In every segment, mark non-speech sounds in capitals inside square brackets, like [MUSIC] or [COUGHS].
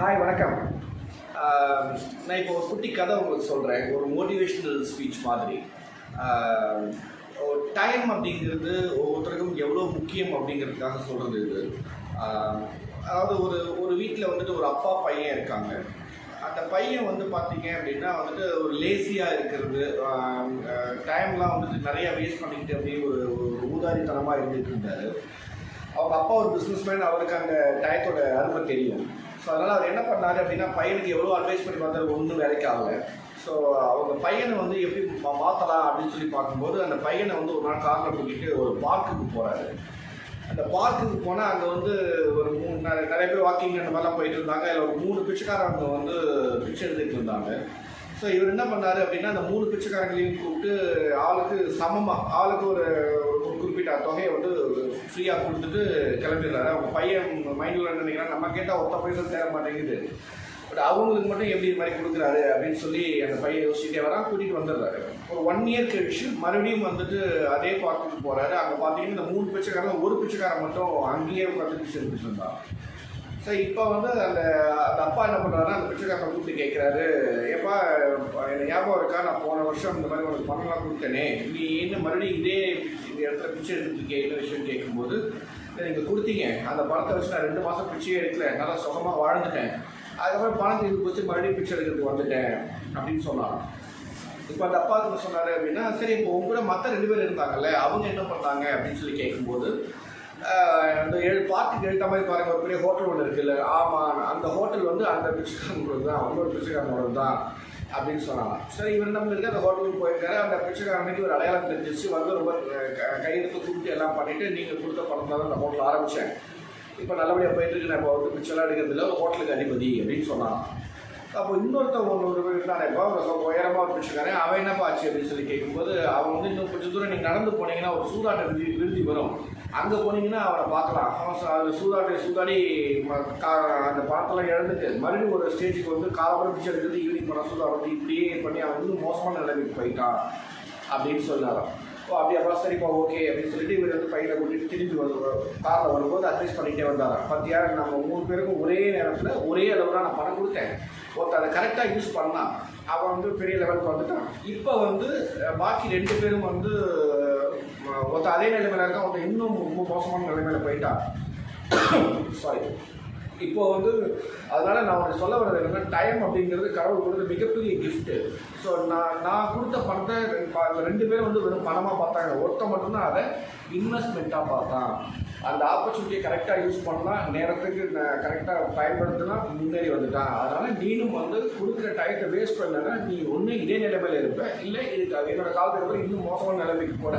Hi வணக்கம். நான் இப்போ ஒரு குட்டி கதை உங்களுக்கு சொல்கிறேன் ஒரு மோட்டிவேஷ்னல் ஸ்பீச் மாதிரி. டைம் அப்படிங்கிறது ஒவ்வொருத்தருக்கும் எவ்வளோ முக்கியம் அப்படிங்கிறதுக்காக சொல்கிறது இது. அதாவது ஒரு ஒரு வீட்டில் வந்துட்டு ஒரு அப்பா பையன் இருக்காங்க. அந்த பையன் வந்து பார்த்தீங்க அப்படின்னா வந்துட்டு ஒரு லேசியாக இருக்கிறது. டைம்லாம் வந்துட்டு நிறையா வேஸ்ட் பண்ணிக்கிட்டு அப்படியே ஒரு ஒரு ஊதாரித்தனமாக இருந்துகிட்டு இருந்தார். அவங்க அப்பா ஒரு பிஸ்னஸ் மேன் அவருக்கு அந்த டயத்தோட அருமை தெரியும். ஸோ அதனால் அவர் என்ன பண்ணார் அப்படின்னா பையனுக்கு எவ்வளோ அட்வைஸ் பண்ணி பார்த்தாரு ஒன்றும் வேலைக்கு ஸோ அவங்க பையனை வந்து எப்படி மா- மாத்தலாம் அப்படின்னு சொல்லி பார்க்கும்போது அந்த பையனை வந்து ஒரு நாள் காரில் கூட்டிகிட்டு ஒரு பார்க்குக்கு போகிறாரு அந்த பார்க்குக்கு போனால் அங்கே வந்து ஒரு மூணு நிறைய நிறைய பேர் வாக்கிங் அந்த மாதிரிலாம் போயிட்டு இருந்தாங்க. இல்லை ஒரு மூணு பிச்சைக்காரங்க வந்து பிச்சை எடுத்துகிட்டு இருந்தாங்க. ஸோ இவர் என்ன பண்ணாரு அப்படின்னா அந்த மூணு பிச்சைக்காரங்களையும் கூப்பிட்டு ஆளுக்கு சமமாக ஆளுக்கு ஒரு ஒரு குறிப்பிட்ட தொகையை வந்து ஃப்ரீயாக கொடுத்துட்டு கிளம்பிடுறாரு. அவங்க பையன் மைண்டில் என்ன நினைக்கிறான் நம்ம கேட்டால் ஒத்த பைசா தேர மாட்டேங்குது. பட் அவங்களுக்கு மட்டும் எப்படி இது மாதிரி கொடுக்குறாரு அப்படின்னு சொல்லி அந்த பையன் யோசிச்சுட்டே வரான் கூட்டிகிட்டு வந்துடுறாரு. ஒரு ஒன் இயர் கழிச்சு மறுபடியும் வந்துட்டு அதே பார்க்குக்கு போகிறாரு அங்கே பார்த்தீங்கன்னா இந்த மூணு பிச்சைக்காரங்க ஒரு பிச்சைக்காரன் மட்டும் அங்கேயே உட்காந்துட்டு செஞ்சுட்டு இருந்தான். ஸோ இப்போ வந்து அந்த அந்த அப்பா என்ன பண்ணுறாருன்னா அந்த பிச்சைக்காரனை கூப்பிட்டு கேட்குறாரு ஏப்பா எனக்கு ஞாபகம் இருக்கா? நான் போன வருஷம் இந்த மாதிரி உனக்கு பணம்லாம் கொடுத்தேனே. நீ என்ன மறுபடியும் இதே இந்த இடத்துல பிச்சை எடுத்துருக்கே என்ன விஷயம் கேட்கும்போது நீங்கள் கொடுத்தீங்க. அந்த பணத்தை வச்சு நான் ரெண்டு மாதம் பிச்சையே எடுக்கல. நல்லா சுகமாக வாழ்ந்துட்டேன். அதுக்கப்புறம் பணம் தீர்ந்து போச்சு. மறுபடியும் பிச்சை எடுக்கிறதுக்கு வந்துட்டேன். அப்படின்னு சொன்னான். இப்போ அந்த அப்பா சொன்னார் அப்படின்னா சரி இப்போ உங்க கூட மற்ற ரெண்டு பேர் இருந்தாங்கல்ல அவங்க என்ன பண்ணாங்க அப்படின்னு சொல்லி கேட்கும்போது அந்த ஏழு பார்க்குக்கு எழுத்த மாதிரி பாருங்கள் ஒரு பெரிய ஹோட்டல் ஒன்று இருக்குல்ல. ஆமாம் அந்த ஹோட்டல் வந்து அந்த பிச்சைக்காரங்களோட தான் இன்னொரு பிச்சைக்காரங்களோட தான் அப்படின்னு சொன்னாங்க. சரி இவர் என்ன பண்ணிருக்கு அந்த ஹோட்டலுக்கு போயிருக்காரு. அந்த பிச்சைக்காரனுக்கு ஒரு அடையாளம் தெரிஞ்சிச்சு. வந்து ரொம்ப கையெழுத்து கூப்பிட்டு எல்லாம் பண்ணிவிட்டு நீங்கள் கொடுத்த பணத்தில் தான் அந்த ஹோட்டல் ஆரம்பித்தேன் இப்போ நல்லபடியாக போயிட்டு இருக்கு. நான் இப்போ வந்து பிச்சைலாம் எடுக்கிறது இல்லை ஒரு ஹோட்டலுக்கு அதிபதி அப்படின்னு சொன்னான் அப்போ இன்னொருத்தன் ஒன்று ஒரு இருந்தானேப்பா ஒரு உயரமாக ஒரு பிடிச்சிருக்காரு அவன் என்னப்பா ஆச்சு அப்படின்னு சொல்லி கேட்கும்போது அவன் வந்து இன்னும் கொஞ்சம் தூரம் நீங்கள் நடந்து போனீங்கன்னா ஒரு சூதாட்ட விருதி விருதி வரும். அங்கே போனீங்கன்னா அவனை பார்க்கலாம். அவன் ச- சூதாடி சூதாடி ம- கா- அந்த பணத்தெல்லாம் இழந்துட்டு மறுபடியும் ஒரு ஸ்டேஜுக்கு வந்து காலம்பரம் பிடிச்சி எடுக்கிறது ஈவினிங் பண்ண சூதாடுறது இப்படியே பண்ணி அவன் வந்து மோசமான நிலைமைக்கு போயிட்டான் அப்படின்னு சொன்னாராம். ஓ அப்படியாப்பா சரிப்பா ஓகே அப்படின்னு சொல்லிட்டு இவர் வந்து பையனை கூட்டிட்டு திரும்பி வந்து காரில் வரும்போது அட்வைஸ் பண்ணிகிட்டே வந்தாராம். பார்த்தியா நம்ம மூணு பேருக்கும் ஒரே நேரத்தில் ஒரே அளவில் நான் பணம் கொடுத்தேன். ஒருத்தர் அதை கரெக்டாக யூஸ் பண்ணான். அவன் வந்து பெரிய லெவலுக்கு வந்துட்டான். இப்போ வந்து பாக்கி ரெண்டு பேரும் வந்து அஹ், ஒருத்தன் அதே நிலைமையில இருக்கான் ஒருத்தன் இன்னும் ரொம்ப மோசமான நிலைமையில போயிட்டான். [COUGHS] சாரி இப்போ வந்து அதனால் நான் உனக்கு சொல்ல வர்றது என்னென்னா டைம் அப்படிங்கிறது கடவுள் கொடுத்த மிகப்பெரிய கிஃப்ட்டு ஸோ நான் நான் கொடுத்த பணத்தை ரெண்டு ரெண்டு பேரும் வந்து வெறும் பணமாக பார்த்தாங்க. ஒருத்தன் மட்டும்தான் அதை இன்வெஸ்ட்மெண்ட்டாக பார்த்தான். அந்த ஆப்பர்ச்சுனிட்டியை கரெக்டாக யூஸ் பண்ணால் நேரத்துக்கு கரெக்டாக பயன்படுத்தினா முன்னேறி வந்துட்டான். அதனால் நீனும் வந்து கொடுக்குற டயத்தை வேஸ்ட் பண்ணனா நீ ஒன்று இதே நிலைமையில் இருப்ப. இல்லை இதுக்கு என்னோடய காலத்துக்கு அப்புறம் இன்னும் மோசமான நிலைமைக்கு கூட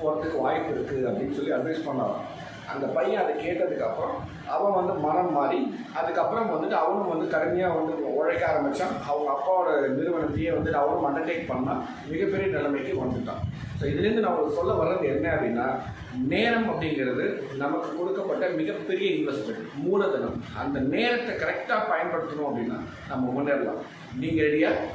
போகிறதுக்கு வாய்ப்பு இருக்குது அப்படின்னு சொல்லி அட்வைஸ் பண்ணலாம் அந்த பையன் அதை கேட்டதுக்கப்புறம் அவன் வந்து மனம் மாறி அதுக்கப்புறம் வந்துட்டு அவனும் வந்து கடுமையாக வந்து உழைக்க ஆரம்பித்தான் அவங்க அப்பாவோட நிறுவனத்தையே வந்துட்டு அவனும் அண்டர்டேக் பண்ணால் மிகப்பெரிய நிலைமைக்கு வந்துட்டான். ஸோ இதுலேருந்து நான் ஒரு சொல்ல வர்றது என்ன அப்படின்னா நேரம் அப்படிங்கிறது நமக்கு கொடுக்கப்பட்ட மிகப்பெரிய இன்வெஸ்ட்மெண்ட் மூலதனம். அந்த நேரத்தை கரெக்டாக பயன்படுத்தணும் அப்படின்னா நம்ம முன்னேறலாம். நீங்கள் ரெடியாக